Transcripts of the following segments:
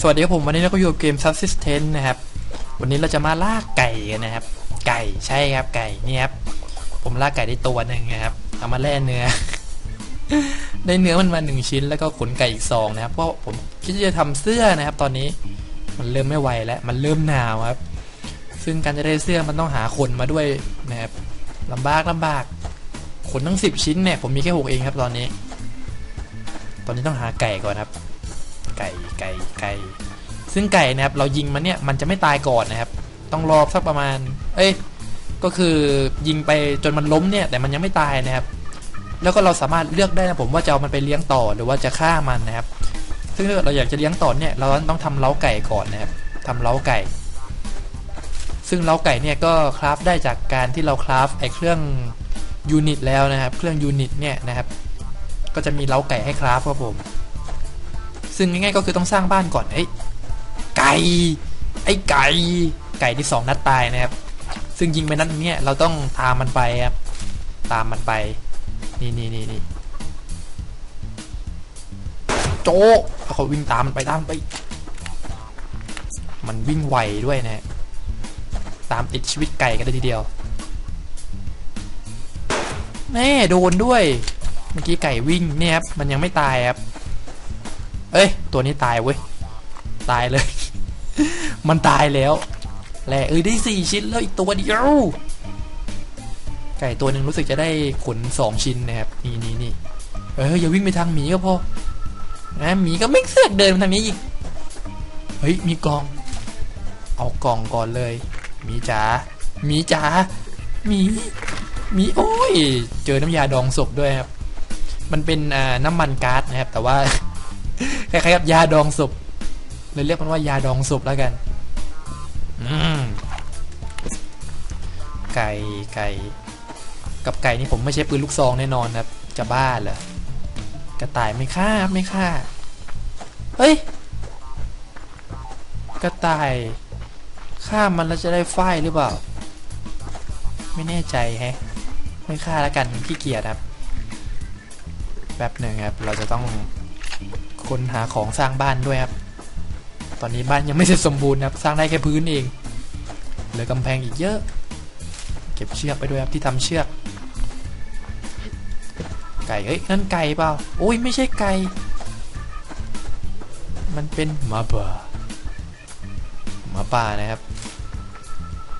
สวัสดีครับผมวันนี้เราก็อยู่กับเกม Subsistence นะครับ วันนี้เราจะมาล่าไก่กันนะครับ ไก่ใช่ครับไก่นี่ครับผมล่าไก่ได้ตัวหนึ่งนะครับ เอามาแล่เนื้อ ได้เนื้อมันมาหนึ่งชิ้นแล้วก็ขนไก่อีกสองนะครับเพราะผมคิดจะทำเสื้อนะครับ ตอนนี้มันเริ่มไม่ไหวแล้ว มันเริ่มหนาวครับ ซึ่งการจะได้เสื้อมันต้องหาขนมาด้วยนะครับลำบากลำบากขนทั้งสิบชิ้นเนี่ยผมมีแค่หกเองครับ ตอนนี้ ตอนนี้ต้องหาไก่ก่อนครับ ไก่ไก่ไก่ซึ่งไก่นะครับเรายิงมันเนี่ยมันจะไม่ตายก่อนนะครับ ต้องรอสักประมาณ เอ้ยก็คือยิงไปจนมันล้มเนี่ยแต่มันยังไม่ตายนะครับ แล้วก็เราสามารถเลือกได้นะผมว่าจะเอามันไปเลี้ยงต่อหรือว่าจะฆ่ามันนะครับ ซึ่งถ้าเกิดเราอยากจะเลี้ยงต่อเนี่ยเราต้องทำเล้าไก่ก่อนนะครับทำเล้าไก่ ซึ่งเล้าไก่เนี่ยก็คราฟได้จากการที่เราคราฟไอ้เครื่องยูนิตแล้วนะครับ เครื่องยูนิตเนี่ยนะครับ ก็จะมีเล้าไก่ให้คราฟครับผม ซึ่งง่ายๆก็คือต้องสร้างบ้านก่อนเอ้ยไก่ไอ้ไก่ไก่ที่สองนัดตายนะครับซึ่งยิงไปนัดเนี้ยเราต้องตามมันไปครับตามมันไปนี่นี่นี่นี่โจ๊กแล้วเขาวิ่งตามมันไปตามไป มันวิ่งไวด้วยนะฮะตามติดชีวิตไก่กันเลยทีเดียวแน่โดนด้วย เมื่อกี้ไก่วิ่งเนี่ยครับมันยังไม่ตายครับ เอ้ย ตัวนี้ตายเว้ย ตายเลย มันตายแล้วแหละเอ้ยได้สี่ชิ้นแล้วอีกตัวเดียว ไก่ตัวหนึ่งรู้สึกจะได้ขนสองชิ้นนะครับ นี่นี่นี่เอออย่าวิ่งไปทางหมีก็พอนะหมีก็ไม่เสือกเดินมาทางนี้อีก เฮ้ย มีกล่อง เอากล่องก่อนเลยหมีจ๋าหมีจ๋าหมีหมีโอ้ย เจอน้ำยาดองศพด้วยครับ มันเป็นน้ำมันก๊าซนะครับ แต่ว่า คล้ายๆกับยาดองศพเลยเรียกมันว่ายาดองศพแล้วกันไก่ไก่ กับไก่นี่ผมไม่ใช่ปืนลูกซองแน่นอนครับ จะบ้าเหรอกระต่ายไม่ฆ่าไม่ฆ่าเฮ้ยกระต่ายฆ่ามันแล้วจะได้ฝ้ายหรือเปล่า ไม่แน่ใจแฮะ ไม่ฆ่าแล้วกันขี้เกียจครับแป๊บหนึ่งครับ เราจะต้อง คนหาของสร้างบ้านด้วยครับ ตอนนี้บ้านยังไม่เสร็จสมบูรณ์ครับ สร้างได้แค่พื้นเอง เหลือกำแพงอีกเยอะ เก็บเชือกไปด้วยครับที่ทำเชือก ไก่เฮ้ยนั่นไก่เปล่า โอ้ยไม่ใช่ไก่ มันเป็นหมาป่าหมาป่านะครับ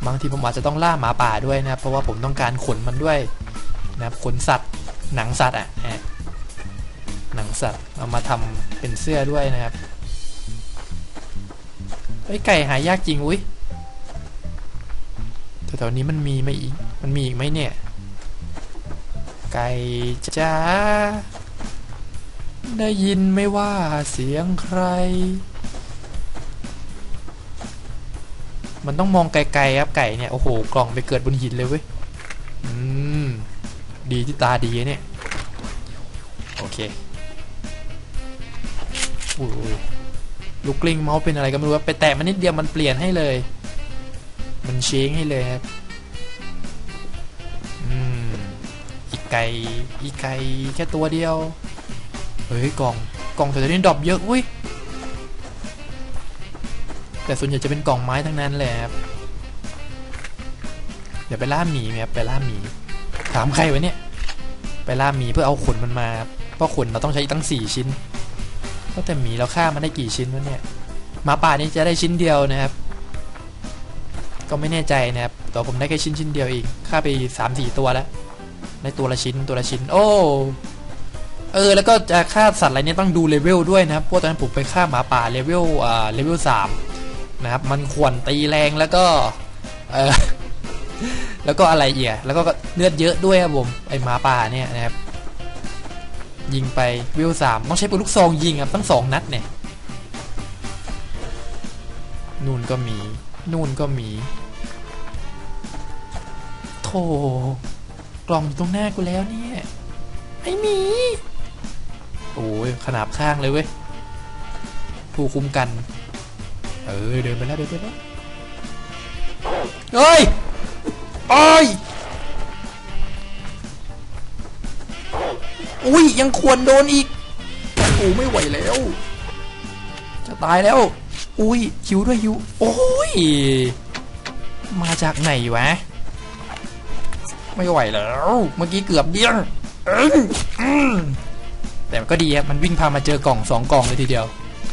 บางทีผมอาจจะต้องล่าหมาป่าด้วยนะครับ เพราะว่าผมต้องการขนมันด้วยนะครับ ขนสัตว์ หนังสัตว์อะฮะ สัตว์เอามาทำเป็นเสื้อด้วยนะครับไอ้ยไก่หายากจริงอุ้ยแถวๆนี้มันมีไหมอีก มันมีอีกไหมเนี่ย ไก่จ้า ได้ยินไม่ว่าเสียงใคร มันต้องมองไกลๆครับไก่เนี่ย โอ้โห กล่องไปเกิดบนหินเลยเว้ย อืม ดีที่ตาดีเนี่ย โอเค อุ้ยลูกกลิ้งเมาส์เป็นอะไรก็ไม่รู้ว่าไปแตะมันนิดเดียวมันเปลี่ยนให้เลย มันเชงให้เลยครับอืมอีกไก่อีกไก่แค่ตัวเดียว เฮ้ยกล่องกล่องแถวนี้ดรอปเยอะอุ้ยแต่ส่วนใหญ่จะเป็นกล่องไม้ทั้งนั้นเลยครับเดี๋ยวไปล่าหมีครับไปล่าหมีถามใครวะเนี่ย ไปล่าหมีเพื่อเอาขนมันมา เพราะขนเราต้องใช้ตั้งสี่ชิ้น ก็แต่หมีเราฆ่ามันได้กี่ชิ้นวะเนี่ยหมาป่านี่จะได้ชิ้นเดียวนะครับ ก็ไม่แน่ใจนะครับแต่ผมได้แค่ชิ้นชิ้นเดียวเองฆ่าไปสามสี่ตัวแล้วได้ตัวละชิ้นตัวละชิ้น โอ้เออแล้วก็จะฆ่าสัตว์อะไรเนี่ยต้องดูเลเวลด้วยนะครับเพราะตอนนั้นผมไปฆ่าหมาป่าเลเวลอ่าเลเวลสามนะครับมันขวนตีแรงแล้วก็เออแล้วก็อะไรเอียแล้วก็เลือดเยอะด้วยครับผมไอหมาป่าเนี่ยนะครับ ยิงไปวิวสามต้องใช้ปืนลูกซองยิงครับตั้งสองนัดเนี่ยนู่นก็มี นู่นก็มีโถกล่องอยู่ตรงหน้ากูแล้วเนี่ย ไอหมี โอ้ยขนาบข้างเลยเว้ยผู้คุมกัน เออ เดินไปแล้ว เดินไปแล้ว เฮ้ย โอ้ย อุ้ยยังควรโดนอีกโอ้ไม่ไหวแล้ว จะตายแล้ว อุ้ยหิวด้วยหิวโอ้ยมาจากไหนวะ ไม่ไหวแล้ว เมื่อกี้เกือบเบี้ยงอื้ออืมแต่ก็ดีครับมันวิ่งพามาเจอกล่องสองกล่องเลยทีเดียว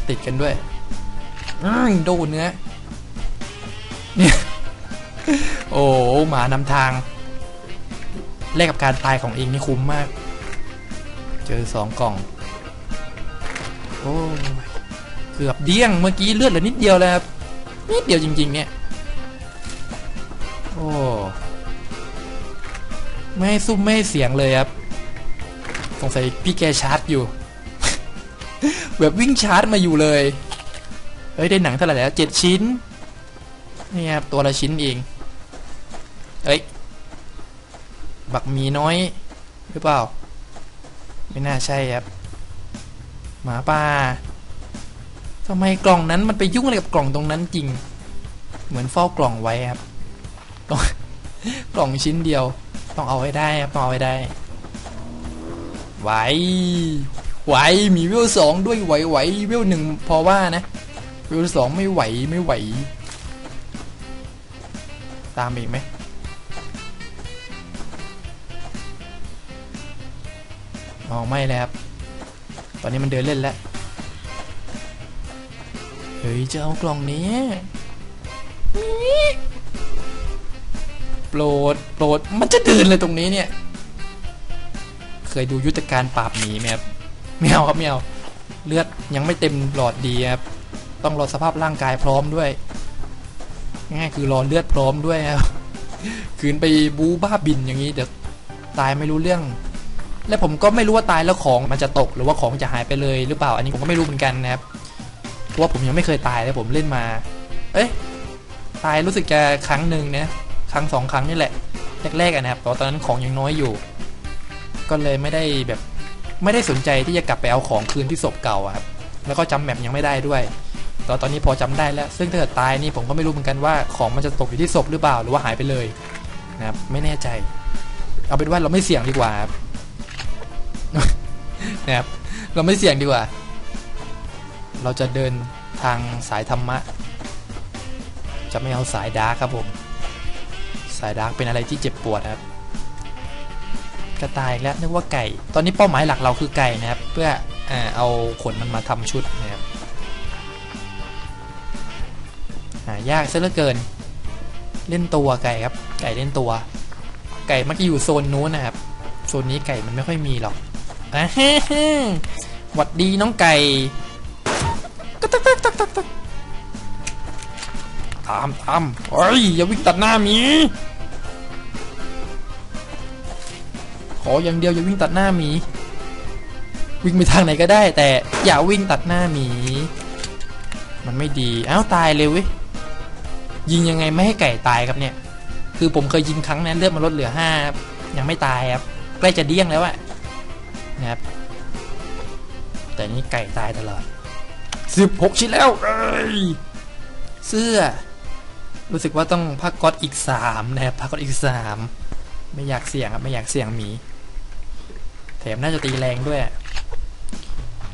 ติดกันด้วยโดนเนื้อเนี่ยโอ้หมานำทางแลกกับการตายของเองนี่คุ้มมาก จอสองกล่อง โอ้เกือบเดี้ยงเมื่อกี้เลือดเหลือนิดเดียวแล้วครับ นิดเดียวจริง ๆ เนี่ย โอ้ไม่ให้ซุ่มไม่ให้เสียงเลยครับ สงสัยพี่แกชาร์จอยู่ แบบวิ่งชาร์จมาอยู่เลย เฮ้ย ได้หนังเท่าไหร่แล้วเจ็ดชิ้น นี่ครับ ตัวละชิ้นเองเอ้ย บักมีน้อยหรือเปล่า ไม่น่าใช่ครับ หมาป่าทำไมกล่องนั้นมันไปยุ่งอะไรกับกล่องตรงนั้นจริง เหมือนเฝ้ากล่องไว้ครับต้องกล่องชิ้นเดียว ต้องเอาไว้ได้ครับต้องเอาไว้ได้ไหวไหวมีเวลสองด้วยไหวไหวเวลหนึ่งพอว่านะเวลสองไม่ไหวไม่ไหว ตามอีกไหม อ๋อไม่แล้วครับ ตอนนี้มันเดินเล่นแล้ว เฮ้ยจะเอากล่องนี้โปรดโปรดมันจะเดินเลยตรงนี้เนี่ย เคยดูยุทธการปราบหมีไหมครับไม่เอาครับไม่เอาเลือดยังไม่เต็มหลอดดีครับ ต้องรอสภาพร่างกายพร้อมด้วย ง่ายคือรอเลือดพร้อมด้วยครับ คืนไปบูบ้าบินอย่างนี้เดี๋ยวตายไม่รู้เรื่อง และผมก็ไม่รู้ว่าตายแล้วของมันจะตกหรือว่าของจะหายไปเลยหรือเปล่า อันนี้ผมก็ไม่รู้เหมือนกันนะครับเพราะว่าผมยังไม่เคยตายเลยผมเล่นมา เอ้ยตายรู้สึกจะครั้งหนึ่งนะครั้งสองครั้งนี่แหละแรกๆนะครับแต่ว่าตอนนั้นของยังน้อยอยู่ ก็เลยไม่ได้แบบไม่ได้สนใจที่จะกลับไปเอาของคืนที่ศพเก่าครับแล้วก็จำแมปยังไม่ได้ด้วยแต่ตอนนี้พอจำได้แล้ว ซึ่งถ้าเกิดตายนี่ผมก็ไม่รู้เหมือนกันว่าของมันจะตกอยู่ที่ศพหรือเปล่าหรือว่าหายไปเลยนะครับไม่แน่ใจ เอาเป็นว่าเราไม่เสี่ยงดีกว่าครับ นะครับ เราไม่เสี่ยงดีกว่า เราจะเดินทางสายธรรมะ จะไม่เอาสายดาร์กครับผม สายดาร์กเป็นอะไรที่เจ็บปวดครับ กระต่ายแล้วนึกว่าไก่ ตอนนี้เป้าหมายหลักเราคือไก่นะครับ เพื่อเอาขนมันมาทำชุดนะครับหายากซะเหลือเกิน เล่นตัวไก่ครับ ไก่เล่นตัว ไก่มักจะอยู่โซนนู้นนะครับ โซนนี้ไก่มันไม่ค่อยมีหรอก อ่าฮะฮะหวัดดีน้องไก่กะตักตักตักตักตักตามตามเฮ้ยอย่าวิ่งตัดหน้าหมีขออย่างเดียวอย่าวิ่งตัดหน้าหมี วิ่งไปทางไหนก็ได้ แต่อย่าวิ่งตัดหน้าหมี มันไม่ดีอ้าวตายเลยเว้ยยิงยังไงไม่ให้ไก่ตายครับเนี่ย คือผมเคยยิงครั้งนั้นเลือดมันลดเหลือห้ายังไม่ตายครับใกล้จะเดี้ยงแล้วอะ นะครับ แต่นี่ไก่ตายตลอดสิบหกชิ้นแล้วเอ้ยเสื้อ รู้สึกว่าต้องพักก๊อตอีกสามนะครับพักก๊อตอีกสามไม่อยากเสี่ยงครับไม่อยากเสี่ยงหมี แถมน่าจะตีแรงด้วย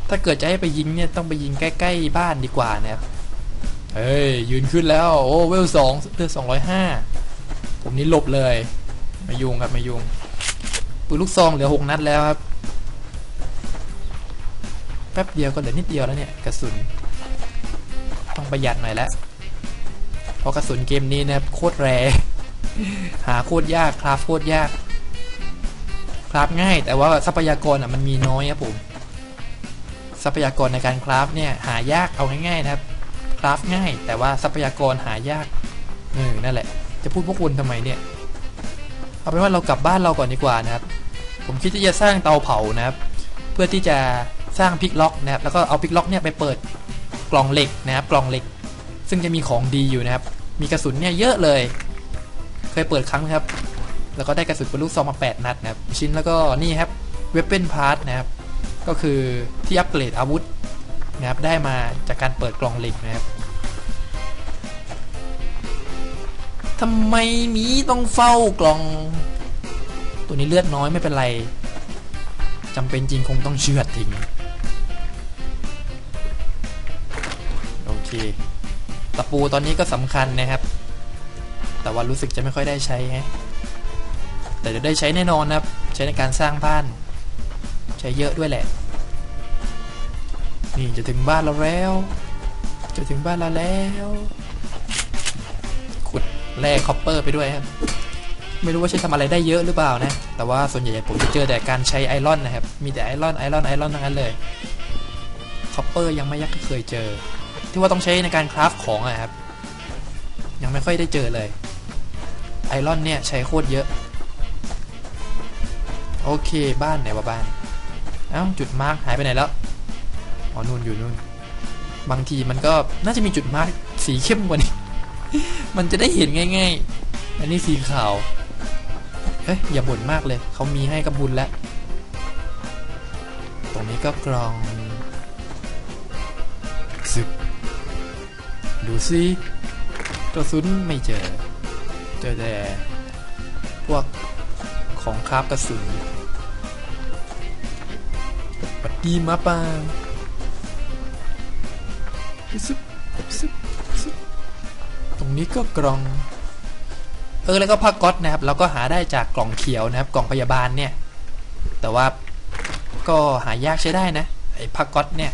ถ้าเกิดจะให้ไปยิงเนี่ยต้องไปยิงใกล้ ๆ บ้านดีกว่านะครับเฮ้ยยืนขึ้นแล้ว โอ้เวลสองเลือดสองร้อยห้าผมนี่หลบเลย ไม่ยุงครับไม่ยุงปืนลูกซองเหลือหกนัดแล้วครับ ป๊บเดียวก็เหลือนิดเดียวแล้วเนี่ยกระสุน ต้องประหยัดหน่อยแล้วเพราะกระสุนเกมนี้นะโคตรแรงหาโคตรยากคราฟโคตรยากคราฟง่าย แต่ว่าทรัพยากรอะมันมีน้อยครับผมทรัพยากรในการคราฟเนี่ยหายากเอาง่ายๆนะครับคราฟง่าย แต่ว่าทรัพยากรหายากเออนั่นแหละ จะพูดพวกคุณทำไมเนี่ยเอาเป็นว่าเรากลับบ้านเราก่อนดีกว่านะครับ ผมคิดที่จะสร้างเตาเผานะครับ เพื่อที่จะ สร้างพิกล็อกนะครับแล้วก็เอาพิกล็อกเนี่ยไปเปิดกล่องเหล็กนะครับกล่องเหล็ก ซึ่งจะมีของดีอยู่นะครับ มีกระสุนเนี่ยเยอะเลย เคยเปิดครั้งนะครับ แล้วก็ได้กระสุนปืนลูกซองมา 8 นัดนะครับ ชิ้นแล้วก็นี่ครับเว p เ n นพาร์ทนะครับ ก็คือที่อัปเกรดอาวุธนะครับได้มาจากการเปิดกล่องเหล็กนะครับทำไมมีต้องเฝ้ากล่อง ตัวนี้เลือดน้อยไม่เป็นไรจำเป็นจริงคงต้องเชือดทิ้ง ตะปูตอนนี้ก็สำคัญนะครับ แต่ว่ารู้สึกจะไม่ค่อยได้ใช้ฮะแต่เดี๋ยวได้ใช้แน่นอนนะครับ ใช้ในการสร้างบ้าน ใช้เยอะด้วยแหละ นี่จะถึงบ้านเราแล้ว จะถึงบ้านเราแล้ว ขุดแร่คอปเปอร์ไปด้วยครับ ไม่รู้ว่าใช้ทำอะไรได้เยอะหรือเปล่านะ แต่ว่าส่วนใหญ่ผมจะเจอแต่การใช้ไอรอนนะครับ มีแต่ไอรอนไอรอนไอรอนทั้งนั้นเลยคอปเปอร์ยังไม่ยักเคยเจอ ที่ว่าต้องใช้ในการคราฟของอะครับ ยังไม่ค่อยได้เจอเลย ไอรอนเนี่ยใช้โคตรเยอะ โอเคบ้านไหนวะบ้านเอ้าจุดมาร์กหายไปไหนแล้วอ๋อนู่นอยู่นู่นบางทีมันก็น่าจะมีจุดมาร์กสีเข้มกว่านี้ มันจะได้เห็นง่าย ๆ อันนี้สีขาวเอ้ยอย่าบ่นมากเลยเขามีให้กับบุญแล้ว ตรงนี้ก็กรองซึบ ดูสิกระสุนไม่เจอ เจอแต่พวกของคราบกระสุนปัดดีมาปางซึบซึบซึบตรงนี้ก็กรอง เออแล้วก็ผ้าก๊อตนะครับ เราก็หาได้จากกล่องเขียวนะครับ กล่องพยาบาลเนี่ย แต่ว่าก็หายากใช้ได้นะไอ้ผ้าก๊อตเนี่ย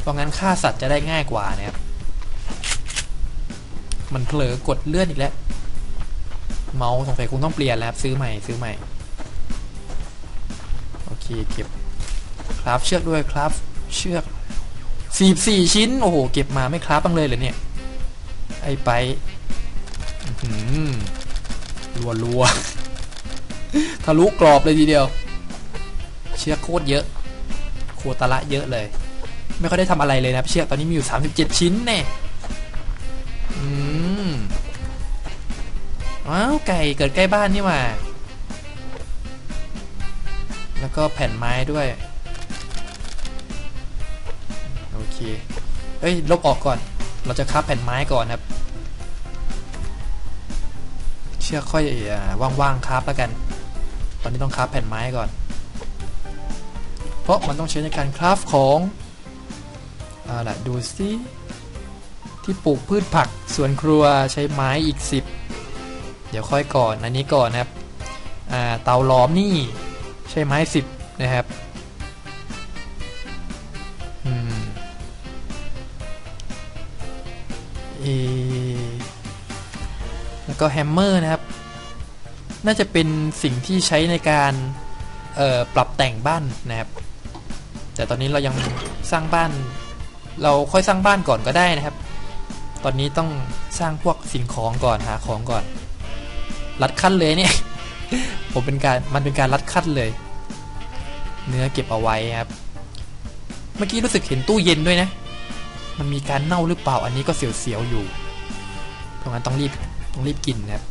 เพราะงั้นฆ่าสัตว์จะได้ง่ายกว่านะครับ มันเผลอกดเลื่อนอีกแล้ว เมาส์สงสัยคงต้องเปลี่ยนแล้วครับซื้อใหม่ซื้อใหม่ โอเคเก็บครับเชือกด้วยครับ เชือกสี่สี่ชิ้น โอ้โห เก็บมาไม่คราบบ้างเลยเหรอเนี่ย ไอไปรัวรัวทะลุกรอบเลยทีเดียว เชือกโคตรเยอะ โคตรละเยอะเลย ไม่ค่อยได้ทำอะไรเลยนะเชือกตอนนี้มีอยู่ 37 ชิ้นแน่ ว้าวไก่เกิดใกล้บ้านนี่หว่า แล้วก็แผ่นไม้ด้วย โอเค เอ้ย ลบออกก่อน เราจะคับแผ่นไม้ก่อนครับ เชือกค่อยอาว่างๆคับแล้วกัน ตอนนี้ต้องคราฟแผ่นไม้ก่อน เพราะมันต้องใช้ในการคราฟของเอาล่ะ ดูสิที่ปลูกพืชผักสวนครัวใช้ไม้อีก 10 เดี๋ยวค่อยก่อนอันนี้ก่อนนะครับเตาล้อมนี่ใช้ไหม้10นะครับอืมแล้วก็แฮมเมอร์นะครับ น่าจะเป็นสิ่งที่ใช้ในการปรับแต่งบ้านนะครับ แต่ตอนนี้เรายังสร้างบ้าน เราค่อยสร้างบ้านก่อนก็ได้นะครับ ตอนนี้ต้องสร้างพวกสิ่งของก่อนหาของก่อน รัดขั้นเลยเนี่ย ผมเป็นการมันเป็นการรัดขั้นเลย เนื้อเก็บเอาไว้ครับ เมื่อกี้รู้สึกเห็นตู้เย็นด้วยนะ มันมีการเน่าหรือเปล่าอันนี้ก็เสียวๆอยู่ เพราะงั้นต้องรีบต้องรีบกินนะครับ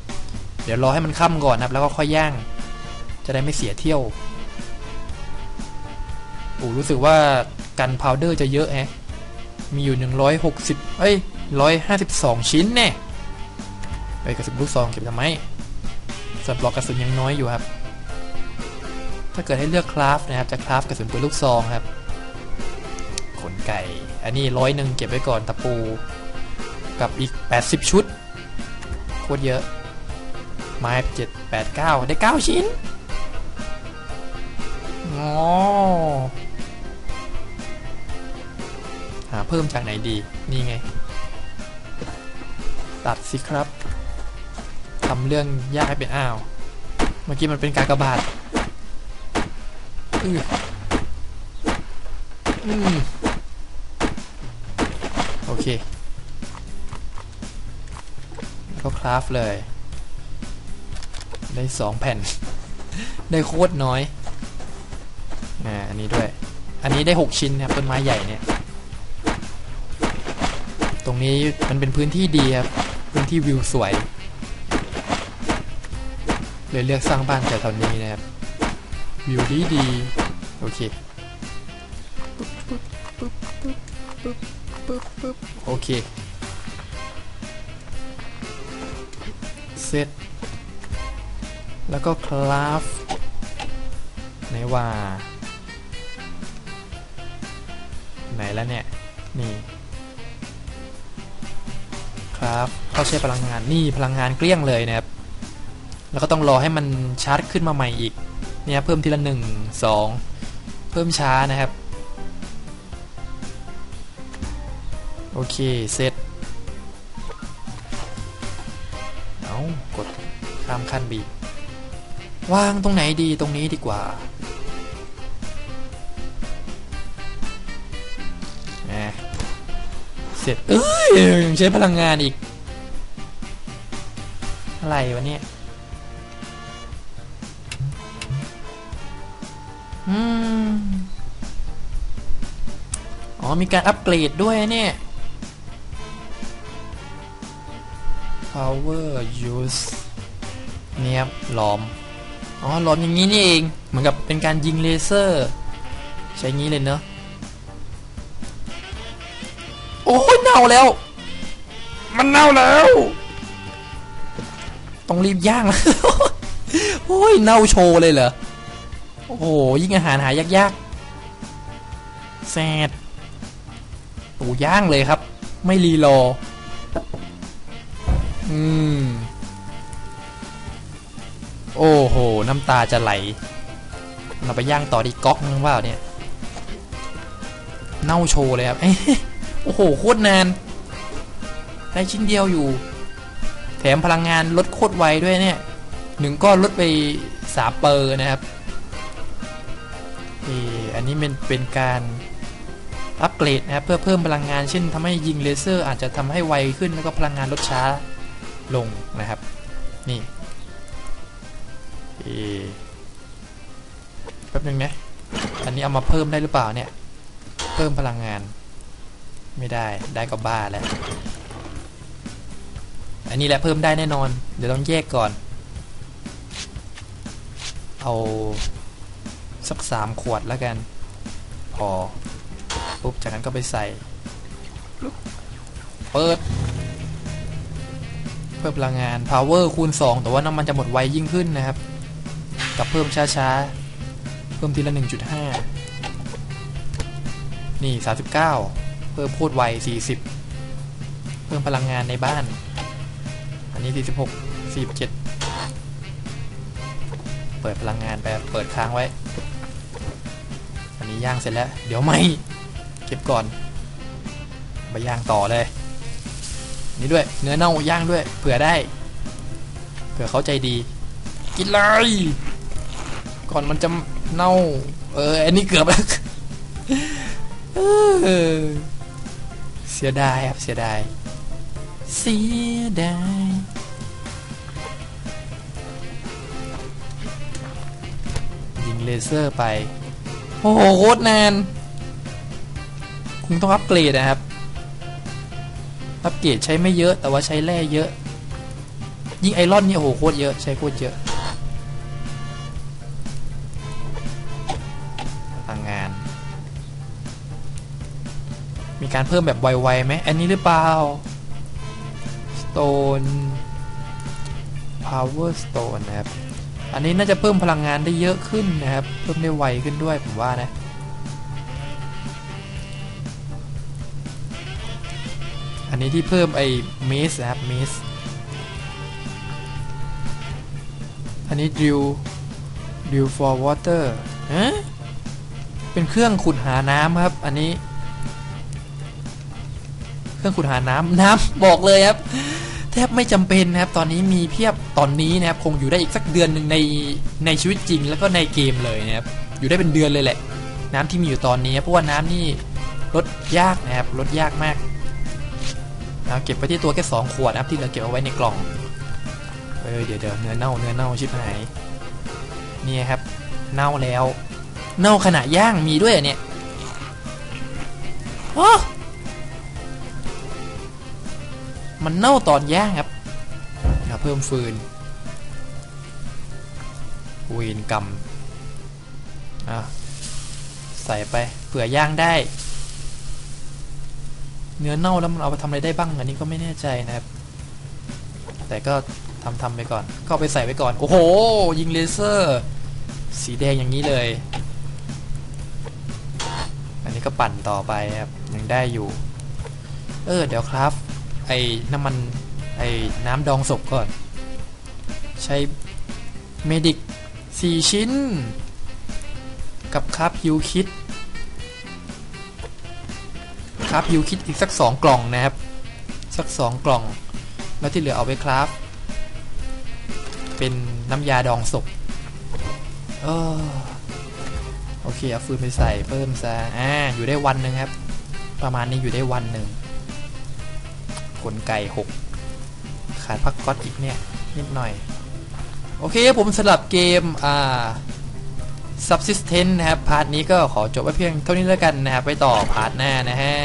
เดี๋ยวรอให้มันค่ำก่อนนะครับ แล้วก็ค่อยย่าง จะได้ไม่เสียเที่ยวโอ้รู้สึกว่ากันพาวเดอร์จะเยอะแฮะมีอยู่ 160 เอ้ย 152 ชิ้นแน่ไปกระสุนลูกซองเก็บทำไม ส่วนปลอกกระสุนยังน้อยอยู่ครับ ถ้าเกิดให้เลือกคราฟนะครับจะคราฟกระสุนปืนลูกซองครับ ขนไก่ อันนี้ร้อยหนึ่งเก็บไว้ก่อนตะปู กับอีก 80 ชุด โคตรเยอะ ไม้เจ็ดแปดเก้าได้เก้าชิ้นอ๋อหาเพิ่มจากไหนดี นี่ไง ตัดสิครับ ทำเรื่องยากให้เป็นอ้าว เมื่อกี้มันเป็นการกระบาดอืออืมโอเคแล้วก็คราฟเลย ได้สองแผ่น ได้โคตรน้อย อ่า อันนี้ด้วย อันนี้ได้หกชิ้นครับต้นไม้ใหญ่เนี่ย ตรงนี้มันเป็นพื้นที่ดีครับ พื้นที่วิวสวย เลยเลือกสร้างบ้านแถวๆนี้นะครับวิวดีดีโอเคโอเคเสร็จแล้วก็คราฟไหนว่า ไหนแล้วเนี่ย นี่ครับเขาใช้พลังงานนี่พลังงานเกลี้ยงเลยนะครับ แล้วก็ต้องรอให้มันชาร์จขึ้นมาใหม่อีกเนี่ยเพิ่มทีละหนึ่งสองเพิ่มช้านะครับ โอเค เสร็จเอากดข้ามขั้นบีวางตรงไหนดีตรงนี้ดีกว่าเสร็จ เอ้ยยังใช้พลังงานอีก อะไรวะเนี่ย อืมอ๋อมีการอัปเกรดด้วยเนี่ย power use เนี่ยครับหลอม อ๋อหลอมอย่างนี้นี่เอง เหมือนกับเป็นการยิงเลเซอร์ ใช้งี้เลยเนอะโอ้ยเน่าแล้ว มันเน่าแล้ว ต้องรีบย่างโอ้ยเน่าโชว์เลยเหรอ โอ้โห ยิ่งอาหารหายากๆแซดตูย่างเลยครับ ไม่รีรอ อืม โอ้โห น้ำตาจะไหล เราไปย่างต่อดีก๊อกนึงว่าเนี่ย เน่าโชว์เลยครับโอ้โห โคตรนาน ได้ชิ้นเดียวอยู่ แถมพลังงานลดโคตรไวด้วยเนี่ยหนึ่งก้อนลดไปสาเปอร์นะครับ อันนี้เป็นเป็นการอัปเกรดนะครับเพื่อเพิ่มพลังงานเช่นทำให้ยิงเลเซอร์ อาจจะทำให้ไวขึ้นแล้วก็พลังงานลดช้าลงนะครับนี่แป๊บนึงนะอันนี้เอามาเพิ่มได้หรือเปล่าเนี่ยเพิ่มพลังงาน ไม่ได้ได้ก็บ้าแล้วอันนี้แหละเพิ่มได้แน่นอน เดี๋ยวต้องแยกก่อน เอา สักสามขวดแล้วกัน พอ ปุ๊บ จากนั้นก็ไปใส่เปิด เพิ่มพลังงาน power คูณ 2 แต่ว่าน้ำมันจะหมดไวยิ่งขึ้นนะครับ กับเพิ่มช้าๆ เพิ่มทีละ 1.5 นี่ 39 เพิ่มโคตรไว 40 เพิ่มพลังงานในบ้าน อันนี้ 46 47 เปิดพลังงานไป เปิดค้างไว้ นี้ย่างเสร็จแล้ว เดี๋ยวไม่ เก็บก่อน ไปย่างต่อเลย นี่ด้วย เนื้อเน่าย่างด้วย เผื่อได้ เผื่อเขาใจดี กินเลย ก่อนมันจะเน่า เออ อันนี้เกือบแล้วเสียดายครับ เสียดาย เสียดายยิงเลเซอร์ไป โอ้โหโคตรนานคงต้องอัปเกรดนะครับ อัปเกรดใช้ไม่เยอะแต่ว่าใช้แร่เยอะ ยิ่งไอรอนนี่โอ้โหโคตรเยอะใช้โคตรเยอะพลังงาน มีการเพิ่มแบบไวๆไหมอันนี้หรือเปล่า Stone Power Stone นะครับ อันนี้น่าจะเพิ่มพลังงานได้เยอะขึ้นนะครับ เพิ่มได้ไวขึ้นด้วยผมว่านะ อันนี้ที่เพิ่มไอ้เมสนะครับเมสอันนี้ drill drill for water ฮะเป็นเครื่องขุดหาน้ำครับ อันนี้ เครื่องขุดหาน้ำน้ำบอกเลยครับ แทบไม่จำเป็นนะครับ ตอนนี้มีเพียบตอนนี้นะครับ คงอยู่ได้อีกสักเดือนหนึ่งในในชีวิตจริง แล้วก็ในเกมเลยนะครับ อยู่ได้เป็นเดือนเลยแหละ น้ำที่มีอยู่ตอนนี้เพราะว่าน้ำนี่ลดยากนะครับลดยากมากนะเก็บไปที่ตัวแค่สองขวดนะครับที่เหลือเก็บเอาไว้ในกล่องเออเดี๋ยวเดี๋ยวเนื้อเน่าเนื้อเน่าชิบหายนี่ครับ เน่าแล้ว เน่าขณะย่างมีด้วยเนี่ยโอ้ มันเน่าตอนย่างครับนะเพิ่มฟืนเวนกรรมอะใส่ไปเผื่อย่างได้ เนื้อเน่าแล้วมันเอาไปทำอะไรได้บ้างอันนี้ก็ไม่แน่ใจนะครับ แต่ก็ทำทำไปก่อน ก็เอาไปใส่ไว้ก่อน โอ้โห ยิงเลเซอร์ สีแดงอย่างนี้เลย อันนี้ก็ปั่นต่อไปครับ ยังได้อยู่ เออ เดี๋ยวครับ ไอ้น้ำมันไอ้น้ำดองศพก่อน ใช้เมดิกสี่ชิ้น กับครับยูคิดครับยูคิดอีกสักสองกล่องนะครับ สักสองกล่อง แล้วที่เหลือเอาไปครับเป็นน้ำยาดองศพเออโอเคเอาฟืนไปใส่เพิ่มซะอ่าอยู่ได้วันหนึ่งครับ ประมาณนี้อยู่ได้วันหนึ่ง ขนไก่หกขาดพักก๊อตอีกเนี่ย นิดหน่อย โอเคผมสลับเกม อ่า subsistence นะครับ พาร์ทนี้ก็ขอจบไว้เพียงเท่านี้แล้วกันนะครับ ไปต่อพาร์ทหน้านะฮะ